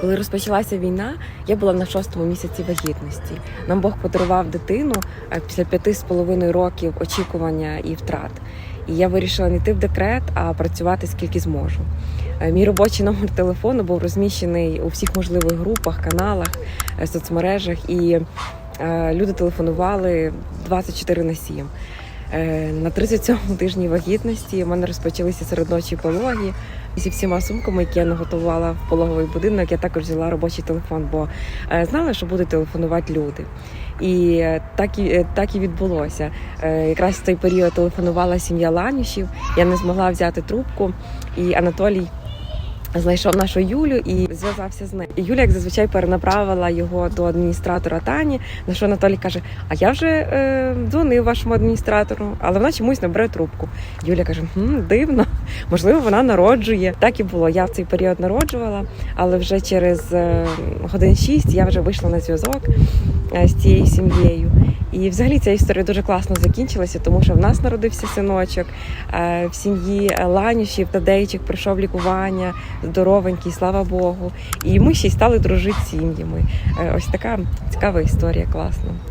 Коли розпочалася війна, я була на шостому місяці вагітності. Нам Бог подарував дитину е, після п'яти з половиною років очікування і втрат. І я вирішила не йти в декрет, а працювати скільки зможу. Е, Мій робочий номер телефону був розміщений у всіх можливих групах, каналах, е, соцмережах, і люди телефонували 24 на 7. Е, На 37-му тижні вагітності в мене розпочалися середночі пологи. І зі всіма сумками, які я наготувала в пологовий будинок, я також взяла робочий телефон, бо е, знала, що будуть телефонувати люди. І е, так і так і відбулося. Якраз в той період телефонувала сім'я Ланюшів. Я не змогла взяти трубку, і Анатолій. Знайшов нашу Юлю і зв'язався з нею. Юля, як зазвичай, перенаправила його до адміністратора Тані. На що Анатолій каже: А я вже е, дзвонив вашому адміністратору, але вона чомусь не бере трубку. Юля каже: хм, дивно, можливо, вона народжує. Так і було. Я в цей період народжувала, але вже через е, годин шість я вже вийшла на зв'язок е, з цією сім'єю. І взагалі ця історія дуже класно закінчилася, тому що в нас народився синочок, е, в сім'ї Ланюшів та Дейчик пройшов лікування, здоровенький, слава Богу. І ми ще й стали дружити сім'ями. Е, Ось така цікава історія, класна.